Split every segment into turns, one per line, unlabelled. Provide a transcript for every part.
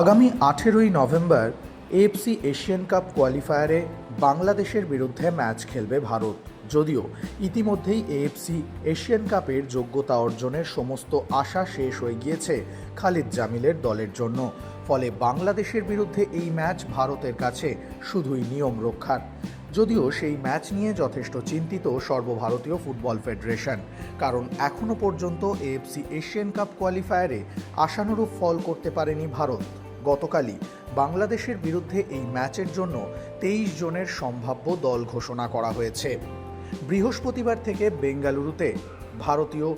আগামী আঠেরোই November AFC Asian cup কোয়ালিফায়ারে বাংলাদেশের বিরুদ্ধে ম্যাচ খেলবে ভারত। যদিও ইতিমধ্যেই এএফসি এশিয়ান কাপের যোগ্যতা অর্জনের সমস্ত আশা শেষ হয়ে গিয়েছে খালিদ জামিলের দলের জন্য। ফলে বাংলাদেশের বিরুদ্ধে এই ম্যাচ ভারতের কাছে শুধুই নিয়ম রক্ষার। যদিও সেই ম্যাচ নিয়ে যথেষ্ট চিন্তিত সর্বভারতীয় ফুটবল ফেডারেশন, কারণ এখনও পর্যন্ত এএফসি এশিয়ান কাপ কোয়ালিফায়ারে আশানুরূপ ফল করতে পারেনি ভারত। গতকালই বাংলাদেশের বিরুদ্ধে এই ম্যাচের জন্য তেইশ জনের সম্ভাব্য দল ঘোষণা করা হয়েছে। বৃহস্পতিবার থেকে বেঙ্গালুরুতে ভারতীয়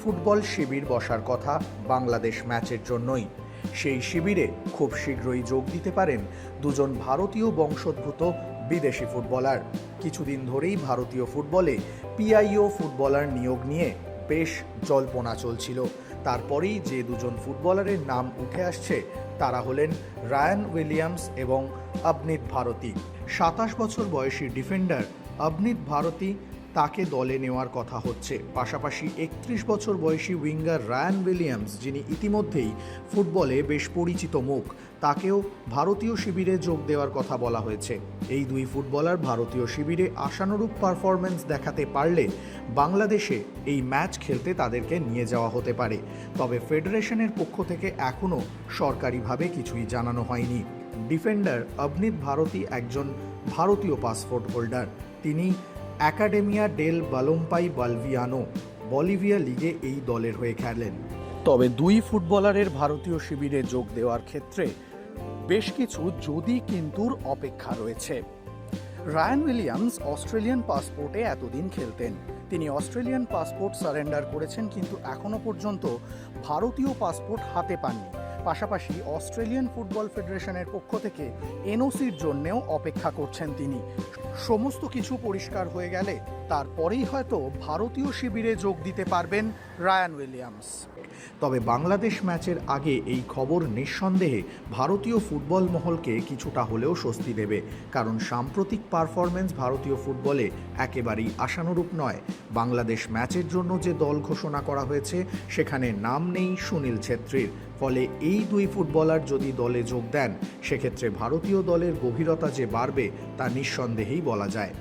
ফুটবল শিবির বসার কথা বাংলাদেশ ম্যাচের জন্যই। সেই শিবিরে খুব শীঘ্রই যোগ দিতে পারেন দুজন ভারতীয় বংশোদ্ভূত বিদেশি ফুটবলার। কিছুদিন ধরেই ভারতীয় ফুটবলে পিআইও ফুটবলার নিয়োগ নিয়ে বেশ জল্পনা চলছিল। তারপরেই যে দুজন ফুটবলারের নাম উঠে আসছে তারা হলেন রায়ান উইলিয়ামস এবং অবনীত ভারতী। সাতাশ বছর বয়সী ডিফেন্ডার অবনীত ভারতী তাকে দলে নেওয়ার কথা হচ্ছে। পাশাপাশি একত্রিশ বছর বয়সী উইঙ্গার রায়ান উইলিয়ামস, যিনি ইতিমধ্যেই ফুটবলে বেশ পরিচিত মুখ, তাকেও ভারতীয় শিবিরে যোগ দেওয়ার কথা বলা হয়েছে। এই দুই ফুটবলার ভারতীয় শিবিরে আশানুরূপ পারফরমেন্স দেখাতে পারলে বাংলাদেশে এই ম্যাচ খেলতে তাদেরকে নিয়ে যাওয়া হতে পারে। তবে ফেডারেশনের পক্ষ থেকে এখনও সরকারিভাবে কিছুই জানানো হয়নি। ডিফেন্ডার অবনীত ভারতী একজন ভারতীয় পাসপোর্ট হোল্ডার। তিনি Academia Del Balompie Boliviano Bolivia লিগে এই দলের হয়ে খেলেন। তবে দুই ফুটবলারের ভারতীয় শিবিরে যোগ দেওয়ার ক্ষেত্রে বেশ কিছু যদি কিন্তুর অপেক্ষা রয়েছে। রায়ান উইলিয়ামস অস্ট্রেলিয়ান পাসপোর্টে এতদিন খেলতেন। তিনি অস্ট্রেলিয়ান পাসপোর্ট সারেন্ডার করেছেন কিন্তু এখনও পর্যন্ত ভারতীয় পাসপোর্ট হাতে পাননি। পাশাপাশি অস্ট্রেলিয়ান ফুটবল ফেডারেশনের পক্ষ থেকে এনওসির জন্যেও অপেক্ষা করছেন তিনি। সমস্ত কিছু পরিষ্কার হয়ে গেলে তারপরেই হয়তো ভারতীয় শিবিরে যোগ দিতে পারবেন রায়ান উইলিয়ামস। তবে বাংলাদেশ ম্যাচের আগে এই খবর নিঃসন্দেহে ভারতীয় ফুটবল মহলকে কিছুটা হলেও স্বস্তি দেবে, কারণ সাম্প্রতিক পারফরমেন্স ভারতীয় ফুটবলে একেবারেই আশানুরূপ নয়। বাংলাদেশ ম্যাচের জন্য যে দল ঘোষণা করা হয়েছে, সেখানে নাম নেই সুনীল ছেত্রীর। ফলে এই দুই ফুটবলার যদি দলে যোগ দেন, সেক্ষেত্রে ভারতীয় দলের গভীরতা যে বাড়বে তা নিঃসন্দেহেই বলা যায়।